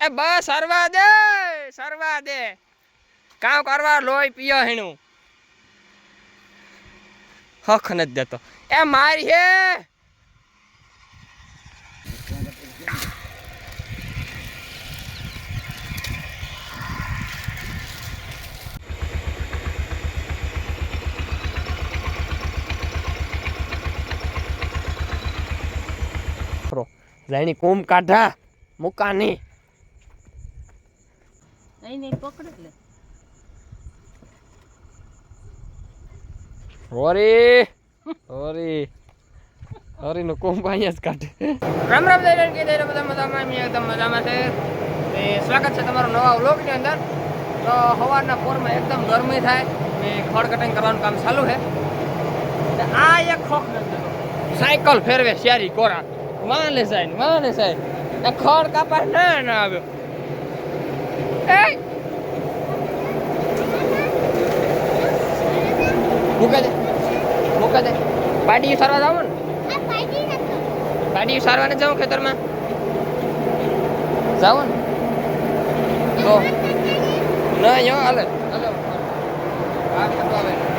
એ બસ સરવા દે સરવા દે. કામ કરવા લોહી પીયો હેણું. હખ નથી દેતો. એ મારી હે. જાણી કોમ કાઢા, મુકાની. અહીં નહીં પકડ લે હોરી હોરી. હોરી નો કોમ અહીંયા જ કાઢે. રામ રામ દઈ કે દઈ બધા મજામાં અમે એકદમ મજામાં છે. ને સ્વાગત છે તમારો નવા વ્લોગની અંદર. તો સવારના પોરમાં એકદમ ગરમી થાય. ને ખડ કટિંગ કરવાનું કામ ચાલુ છે. ને આ એક ખોખ સાયકલ ફેરવે શેરી કોરા. વાને સાહેબ માને વાને જાય ને ખડ કાપા ના ના આવ્યો. એ મૂકે દે. મૂકે દે. પાડી સારવા જાવ ને. પાડી સારવા ને જાઉં ખેતરમાં? જાવ ને. તો. ના યો હાલે. હાલે. આ ખેતર આવે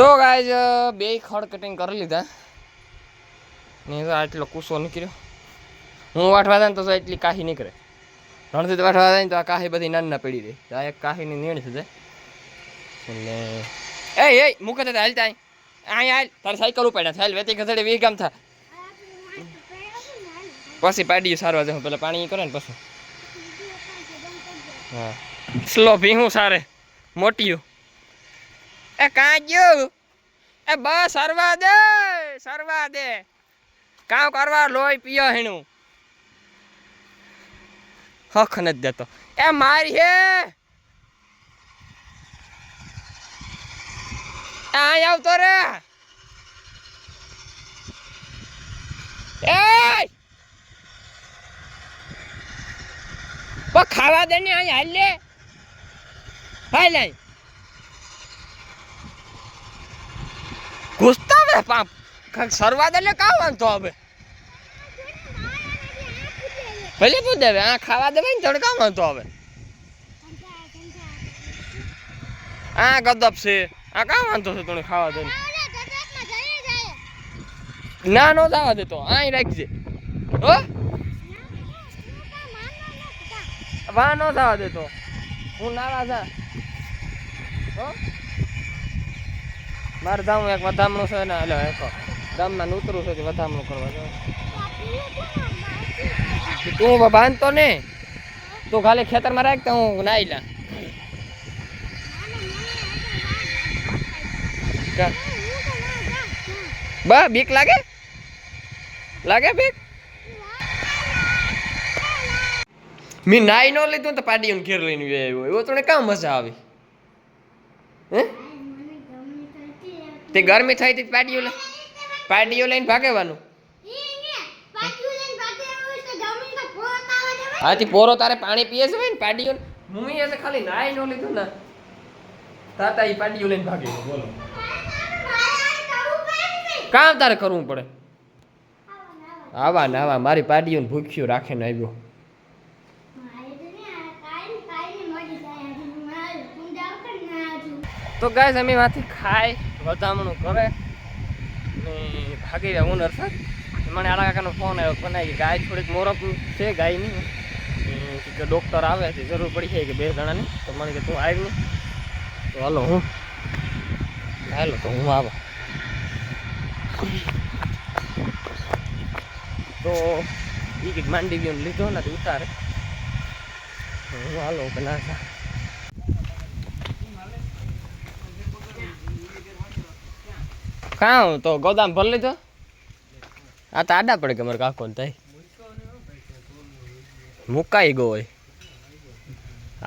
તો ગાય બે ખડ કટિંગ કરી લીધા. ને તો આટલો કુસો નીકળ્યો. હું વાટવા જાય તો એટલી કાહી નીકળે. રણજીત વાટવા જાય તો આ કાહી બધી નાના પડી રહી. આ એક કાહીની નીણ છે એટલે, એ એ, મૂકે તો હાલ ત્યાં. અહીં હાલ. તારી સાયકલ ઉપાડ્યા હાલ, વેતી ખસેડે વી ગામ થા. પછી પાડી સારવા જાઉં પેલા પાણી કરે ને પછી. હા. સ્લો ભીહું સારે. મોટિયું. એ કાંજ્યું! એ બસ હરવા દે, સરવા દે. કામ કરવા લોહી પીયો હેણું. હખ નથી દેતો. એ મારી હે! અહીં આવતો રે. એ ખાવા દે ને અહીં હાલ લે. હાલ અહીં ઘૂસતા હવે પાપ. કાંઈક સરવા દે એટલે કાં વાંધો હવે ભલે પૂછ દેવે આ ખાવા દેવાય ને તડકા વાંધો હવે આ ગદબ છે. આ કાં વાંધો છે તને ખાવા દે ના, નો જવા દેતો અહીં રાખજે. હો? વા, નો જવા દેતો હું નાવા જા. હો? મારે જાઉં એક વધામણું છે ને, એટલે એક ગામમાં ઉતરું છે વધામણું કરવા જાઉં. તું બાંધતો ને તું ખાલી ખેતરમાં રાખ તો હું નાઈ લા. બા, બીક લાગે? લાગે બીક? મેં નાઈ નો લીધું તો પાડી ઘેર લઈને આવ્યો. એવો તને કામ મજા આવી. તે ગરમી થઈ હતી પાડીઓ લઈ પાડીઓ લઈને ભાગવાનું. હાથી પોરો તારે પાણી પીએ છે ને પાડીઓ મમ્મી એ ખાલી નાઈ નો લીધું ને. તાતા એ પાટીયું લઈને ભાગે. બોલો કામ તારે કરવું પડે. આવા નાવા મારી પાડીઓને ભૂખ્યું રાખીને આવ્યો. તો ગાય અમે માંથી ખાય વધામણું કરે ને ભાગી રહ્યા ઉનર છે મને આડા કાકાનો ફોન આવ્યો બનાવી ગાય થોડીક મોરક છે ગાયની કે ડૉક્ટર આવે છે, જરૂર પડી છે કે બે જણાની. તો મને કે તું આવી તો હાલો હું. હાલો તો હું આવા. તો એ કંઈક માંડી ગયો લીધો ને ઉતારે. હું હાલો કે ના થા. કાં તો ગોદામ ભરી લીધો. આ તો આડા પડે કે મારે કાકો ને થાય મુકાઈ ગયો હોય.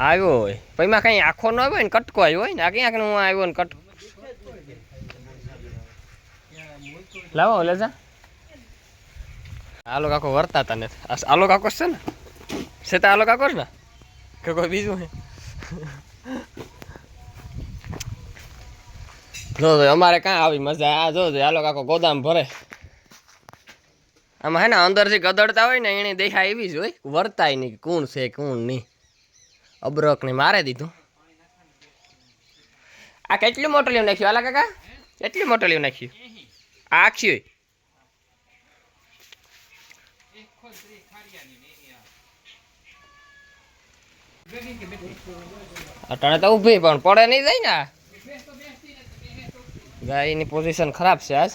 આવ્યો હોય. પછી માં કઈ આખો ન આવ્યો ને, કટકો આવ્યો હોય ને, આ ક્યાંક હું આવ્યો ને કટકો લાવો, લે જા. આલો કાકો વર્તા તા ને આલો કાકો છે ને? છે તો આલો કાકો છે ને? કે કોઈ બીજું હે જો અમારે કાં આવી મજા. આ જો આ આલો કાકો, ગોદામ ભરે. આમાં હે ને અંદરથી ગદડતા હોય ને, એની દેખા એવી જ હોય. વર્તાય નહીં, કોણ છે, કોણ નહીં. અબરક ને મારે દીધું. આ કેટલી મોટલીઓ નાખ્યું આલા કાકા? કેટલી મોટલીઓ નાખ્યું આ આખી અટાણે તો ઊભી પણ, પડે નહીં જાય ને. ગાયની પોઝિશન ખરાબ છે આજ.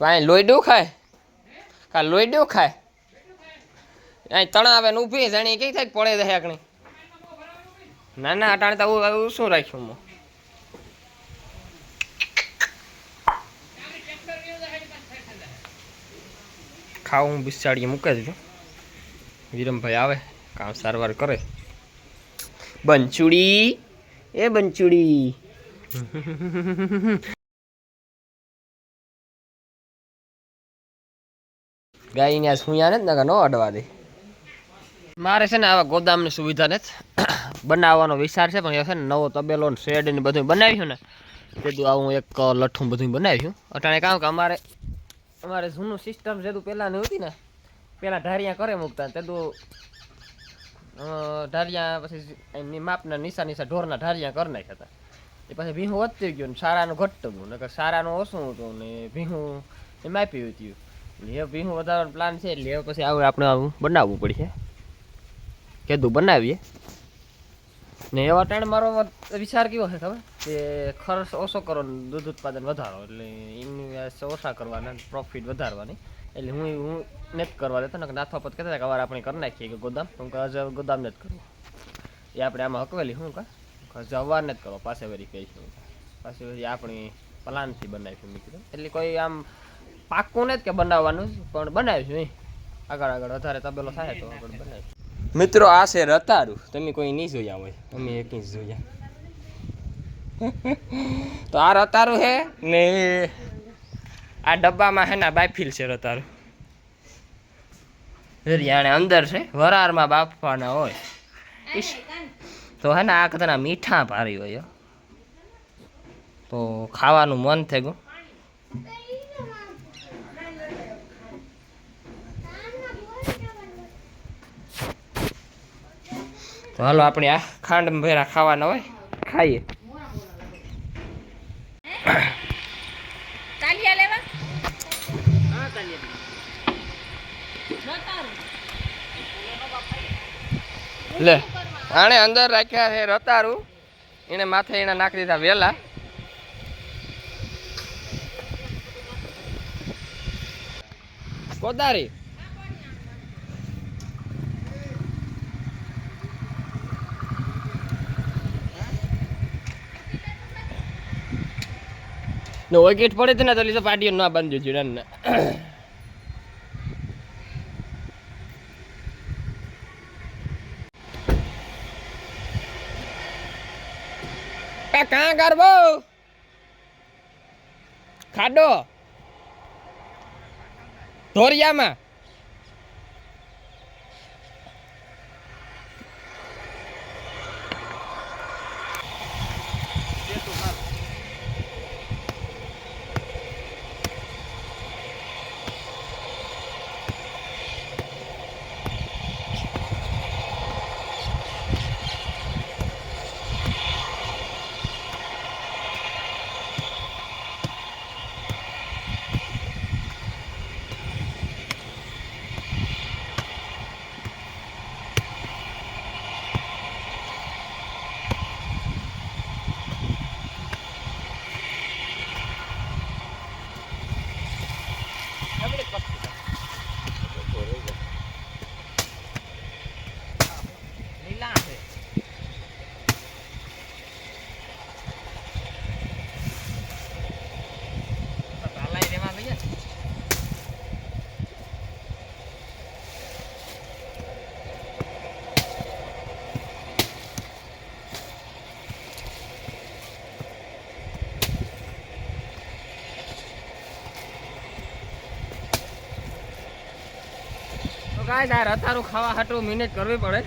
ભાઈ લોઈડું ખાય? કા લોહીડું ખાય? અહીં તણાવે ને ઊભી જાણી કઈ થાય પડે છે આકણી ના ના, અટાણે તો આવું શું રાખ્યું હું ખાવું હું બિસાડીએ મૂકે દીધું વિરમભાઈ આવે, કામ સારવાર કરે. બંચુડી એ બંચુડી ગાયને ને સુયા ને નકા નો અડવા દે. મારે છે ને આવા ગોદામની સુવિધા નથી. બનાવવાનો વિચાર છે પણ એ છે ને નવો તબેલો ને શેડ ને બધું બનાવ્યું ને બધું આવું એક લઠ્ઠું બધું બનાવ્યું. અટાણે કામ કે અમારે અમારે જૂનું સિસ્ટમ જેતું પહેલાંની હતી ને પહેલાં ઢારિયા કરે મૂકતા અ, ઢારિયા પછી એમની માપના નિશા નિશા ઢોરના ઢારિયા કરી નાખ્યા હતા. એ પછી ભીહું વધતું ગયું ને સારાનું ઘટતું હતું નકર સારાનું ઓછું હતું ને ભીહું એ માપી હતું હવે ભીહું વધારવાનો પ્લાન છે એટલે પછી આવું આપણે આવું બનાવવું પડશે. કીધું બનાવીએ. ને એવા ટાણે મારો વિચાર કેવો છે ખબર? કે ખર્ચ ઓછો કરો ને દૂધ ઉત્પાદન વધારો, એટલે ઇન્વેસ્ટ ઓછા કરવાના પ્રોફિટ વધારવાની. એટલે હું હું નથી કરવા દેતો ને નાથવા પત કહેતા હતા કે અવાર આપણે કરી નાખીએ કે ગોદામ. હું ગોદામ નથી કરવું એ આપણે આમાં હકવેલી, શું કહે? હજુ જ કરો પાસે વરી કહીશું. પાસે વરી આપણી પ્લાનથી બનાવીશું મિત્રો. એટલે કોઈ આમ પાક્કું જ કે બનાવવાનું પણ બનાવીશું એ આગળ આગળ વધારે તબેલો થાય તો આગળ બનાવીશું. મિત્રો આ છે રતારું તમે કોઈ નહીં જોયા હોય. અમે એક જોયા. તો આ રતારું છે ને આ ડબ્બામાં હે ને બાયફીલ છે રતારું જાણે અંદર છે. વરારમાં બાફવાના હોય. તો હે ને આ કદાચ મીઠા ભારી હોય તો ખાવાનું મન થઈ ગયું. તો હાલો આપણે આ ખાંડ ભેરા ખાવાના હોય ખાઈએ. લે. આણે અંદર રાખ્યા છે રતારું. એને માથે એને નાખી દીધા વેલા. કોદારી. નો પડે હતી ને તો લીધો પાટીઓ ના બાંધ્યું છે રન કાં કરવો. ખાડો. ધોરિયામાં. ગાય તાર અતારું ખાવા હાટું મિનિટ કરવી પડે.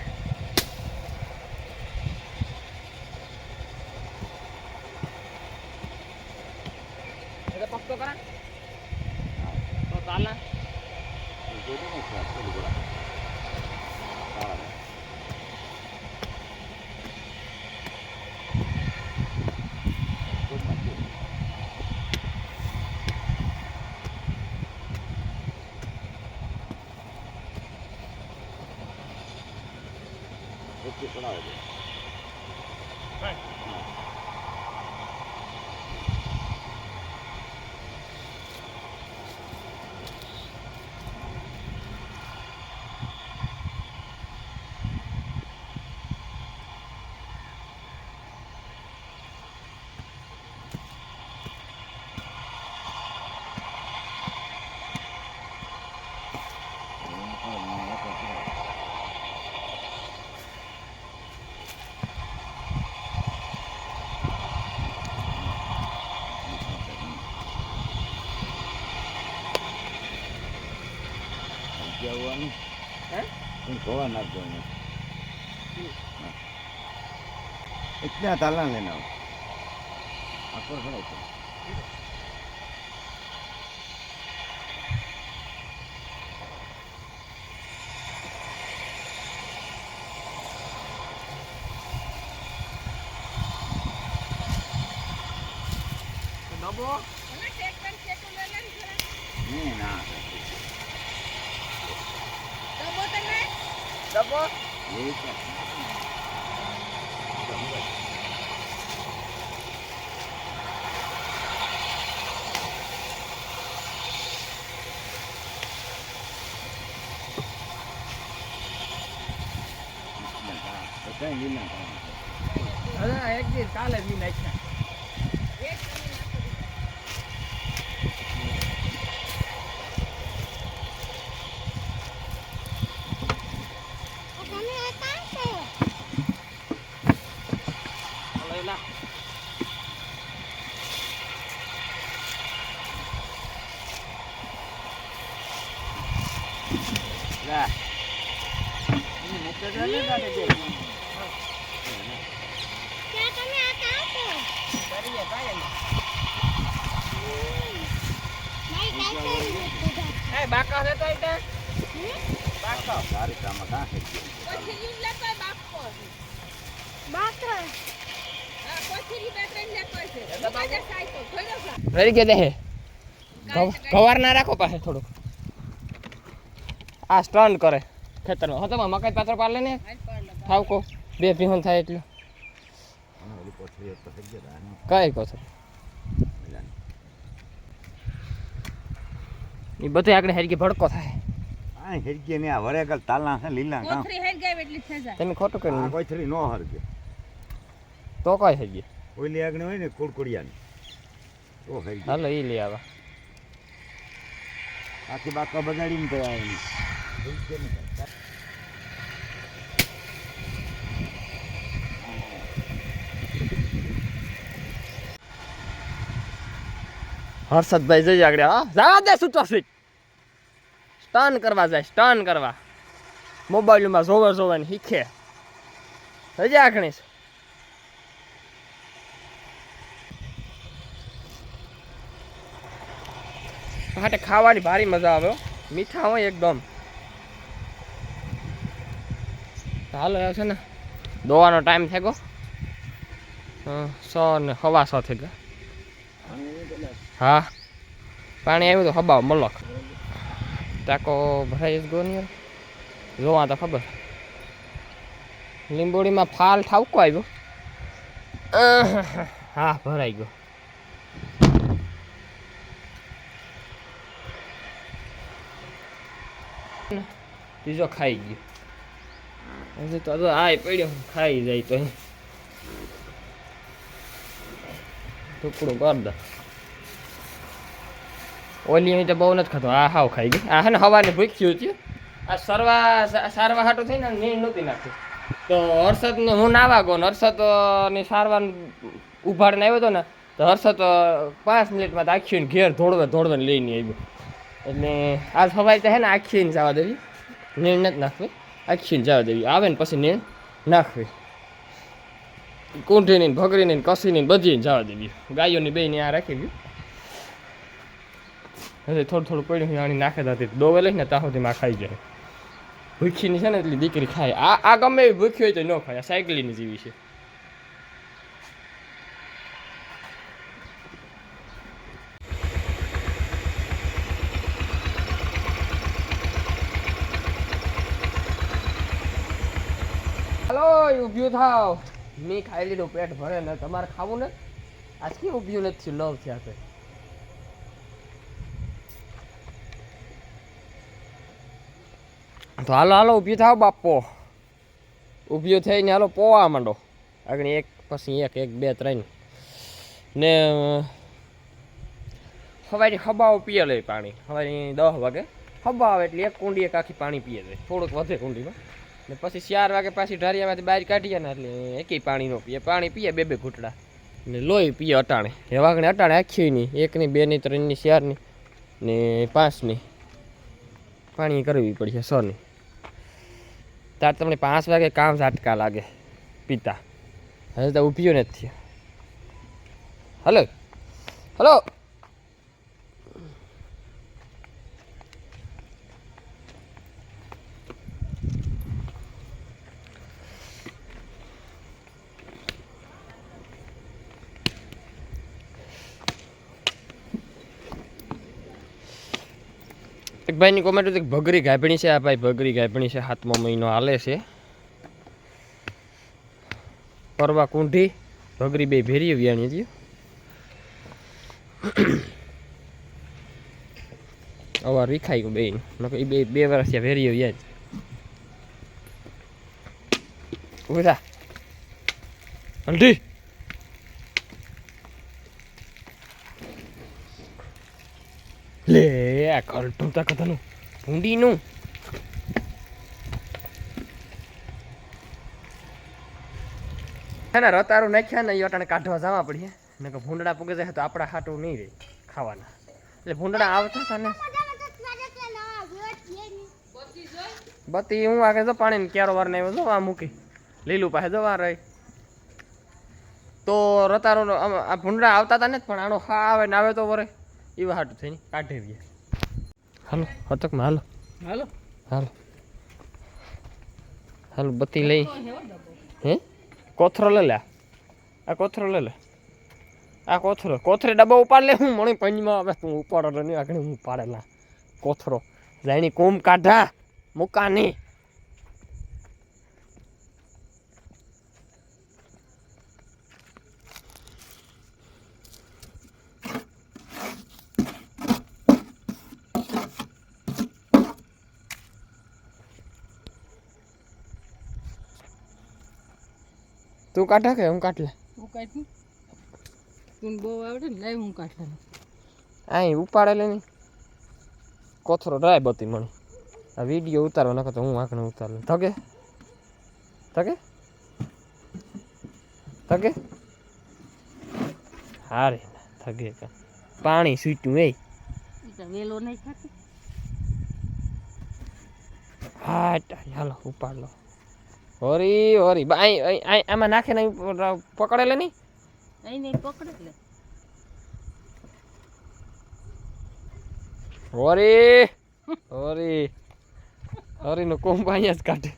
इतना ताला लेना आपको खड़ा है ડબો quá ಅದೇ ಕಾಲಲ್ಲಿ ನೆಚ್ಚ ಕಾರ್ಯಕ್ರಮದ રેડી કે દે કવર ના રાખો પાસે થોડુંક. આ સ્ટન કરે ખેતરમાં. હતો મકાઈ પાત્ર પાડલે ને. થાવકો બે પીહન થાય એટલું. કઈ કહો એ બધું આગળ હેરી ભડકો થાય. આ હેરકે ને આ વરેગલ તાલા છે લીલા કામ. તમે ખોટું આ કર્યું. કોઈ થરી નો હરગે તો કઈ હેરકી. ઓલી આગળ હોય ને કુડકુડિયાની તો હરગે હાલો એ લઈ આવા. આખી બાકા બગાડીને તો આવે નહીં હેરકે ને હર્ષદભાઈ જઈ આગળ. હા જવા દે સૂચો સ્વીટ. સ્ટન કરવા જાય, સ્ટન કરવા. મોબાઈલમાં જોવે જોવે ને શીખે. હજી આખણી માટે ખાવાની ભારી મજા આવે મીઠા હોય એકદમ. હાલો છે ને દોવાનો ટાઈમ થઈ ગયો. સો ને હવા સો થઈ ગયા. હા. પાણી આવ્યું તો હબાવ, મલક. ટાકો ભરાઈ જ ગયો ને જોવા તો ખબર લીંબોડીમાં ફાલ ઠાવકો આવ્યો હા ભરાઈ ગયો બીજો ખાઈ ગયો હજી તો આ પડ્યો ખાઈ જાય તો ટુકડું કર દે ઓલી અહીં તો બહુ નથી ખાતો આ હાવ ખાઈ ગઈ. આ હે ને હવાને ભૂખ્યું હતું. આ સરવા સારવા હાટું થઈને નીણ નહોતી નાખી તો હર્ષદને હું નાવા ગયો હર્ષદની સારવાર ઉભાડીને આવ્યો હતો ને, તો હર્ષદ પાંચ મિનિટમાં તો આખી ઘેર ધોળવે ધોળવે લઈને આવ્યો. એટલે આ સવારે તો હે ને આખી જવા દેવી. નીણ નથી નાખવી. આખી જવા દેવી. આવે ને પછી નીણ નાખવી. કુંઠીની ભગરીની કસીની બધી જવા દેવી. ગાયોની બેની આ રાખી ગયું. હજી થોડું થોડું પડ્યું આની નાખે હતી ડોવે લઈને ત્યાં સુધીમાં ખાઈ જાય. ભૂખીની છે ને એટલી દીકરી ખાય. આ આ ગમે એવી ભૂખી હોય તો ન ખાય. સાયકલીની જેવી છે. હાલો ઊભ્યું થાવ. મેં ખાઈ લીધું, પેટ ભરે ને તમારે ખાવું ને? આજ કેમ ઊભ્યું નથી? લવ થયા તો હાલો હાલો, ઊભી થાવ બાપો. ઊભી થઈને હાલો પોવા માંડો. આગળ એક, પછી એક એક, બે, ત્રણ. ને સવારે ખબાઓ પીએ લે પાણી. સવારે દસ વાગે ખબા આવે એટલે એક કુંડી, એક આખી પાણી પીએ લે. થોડુંક વધે કુંડીમાં. ને પછી ચાર વાગે પાછી ઢારિયામાંથી બહાર કાઢીએ ને એટલે એકેય પાણી ન પીએ. પાણી પીએ બે બે ઘૂંટડા. ને લોહી પીએ અટાણે. એ વાગણે અટાણે આખી નહીં એકની, બેની, ત્રણની, ચારની ને પાંચની. પાણી કરવી પડશે સોની ત્યારે તમને પાંચ વાગે કામ ઝાટકા લાગે પિતા. હવે તો ઊભ્યું નથી. હલો. હલો. ભાઈની કોમેન્ટ હતી ભગરી ગાભણી છે આ ભાઈ, ભગરી ગાભણી છે સાતમો મહિનો હાલે છે. પરવા કુંઢી, ભગરી બે ભેરી વ્યાણી હતી. અવાર વિખાઈ ગયું બેન નકર બે બે વર્ષ ત્યાં ભેરી વ્યાજ. ઊભા હલ્દી લે. આ કલટું તા કથાનું. ભૂંડીનું. ને, રતારું નાખ્યા ને અટાણે કાઢવા જવા પડીએ ને કે ભૂંડડા પૂગે જાય તો આપણા હાટું નહીં રહે ખાવાના. એટલે ભૂંડડા આવતા હતા ને. બત્તી હું આગળ જો પાણી ક્યારો વાર નહીં જો આ મૂકી. લીલું પાસે જવા રહી. તો રતારો આ ભૂંડડા આવતા હતા ને પણ આનો હા આવે ને આવે તો વરે. એવા હાટું થઈને કાઢી ગયા હાલો હતકમાં હાલો. હાલો. હાલો. હાલો બત્તી લઈ. હે? કોથરો લે લે. આ કોથરો લે લે. આ કોથરો. કોથરે ડબ્બો ઉપાડ લે. હું મણી પંજમાં આવે. તું ઉપાડો નહીં આગળ હું પાડેલા કોથરો. રાણી કોમ કાઢા. મુકાની. તું કાઢા કે હું કાઢ લે હું કાઢું. તું બહુ આવડે ને લાવ હું કાઢવાનું અહીં ઉપાડે લે નહીં. કોથરો ડ્રાય બતી મને આ વીડિયો ઉતારવા નકર તો હું આંખને ઉતાર. લઉં થકે થકે થકે હારે થકે પાણી સૂટ્યું એ. વેલો નહીં ખાતી હા હાલો ઉપાડ લો. હોરી હોરી. બાઈ આમાં નાખે ને પકડે લે નહીં નહીં પકડે લે હોરી હોરી. હોરીનો કોમ અહીંયા જ કાઢે.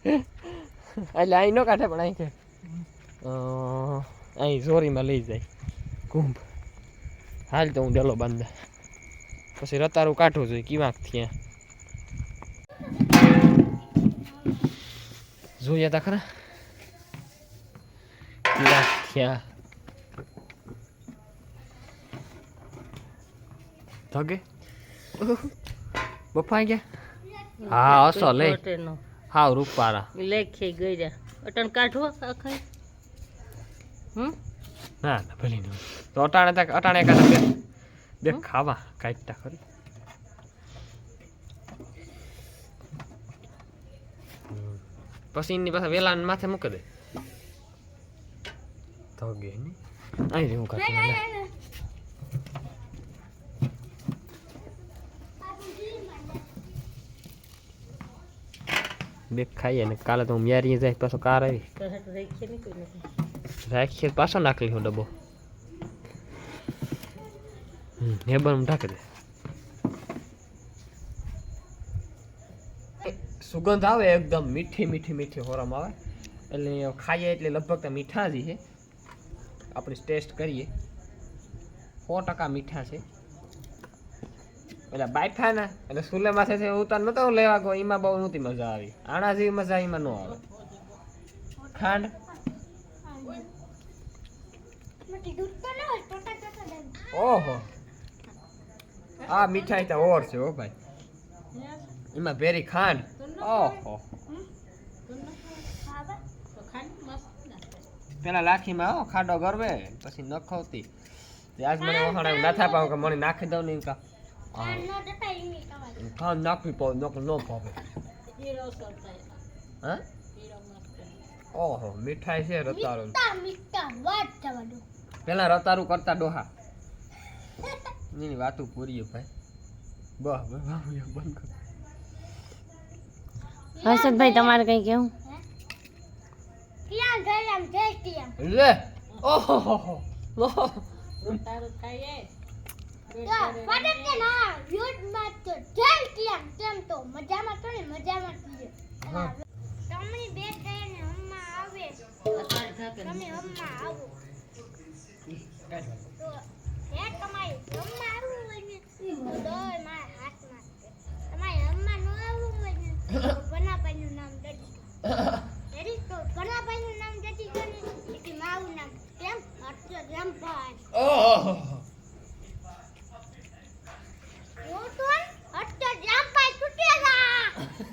એટલે અહીં ન કાઢે પણ અહીં કે. અહીં જોરીમાં લઈ જાય કુંભ હાલ તો હું ડેલો બાંધા. પછી રતારું કાઢવું જોઈએ કિવાક થયા. જોયા તા ખરા થયા ધગે બફાઈ ગયા? હા હસો લે. હાવ રૂપારા. લેખે ગયા અટણ કાઢવો આખા હમ? ના ના ભલે નહીં તો અટાણે અટાણે બે બે ખાવા કાઢતા ખરી. પછી એની પાસે વેલા માથે મૂકી દે તો ગે નહીં અહીં રે હું કાઢી બે ખાઈએ ને કાલે તો હું મ્યારી જાય પાછો કાર આવી રાખીએ ને પાછો નાખી હું ડબ્બો હમ બન ઢાંકી દે સુગંધ આવે, એકદમ મીઠી મીઠી મીઠી હોરમ આવે. એટલે ખાઈએ એટલે લગભગ તો મીઠા જ છે. આપણે ટેસ્ટ કરીએ. સો ટકા મીઠા છે. એટલે બાયફા ને એટલે સુલે માથે ઉતાર નતો લેવા ગયો એમાં બહુ નહોતી મજા આવી. આણા જેવી મજા એમાં ન આવે. ખાંડ? ઓહો. આ મીઠાઈ તો ઓર છે ઓ ભાઈ. એમાં ભેરી ખાંડ. ઓહો પેલા લાખીમાં હો ખાડો ગરવે પછી નખવતી આજ મને વહાણા નાથા પાવ કે મને નાખી દઉં ને કા ખાંડ નાખવી પડે નક ન ભાવે હા ઓહો મીઠાઈ છે રતારું પેલા રતારું કરતા ડોહા એની વાતું પૂરી ભાઈ બહ બહ બંધ કર હર્ષદભાઈ તમારે કઈ કેવું લે ઓહો તો હા. તમને બે કહીને આવે. તમે હમણાં આવો. હે તમારે હમણાં આવવું હોય ને તો મારા. ગણાભાઈનું નામ નામ દટી મારું નામ કેમ? હર્ષ રામભાઈ ઓહો. હું તો હર્ષ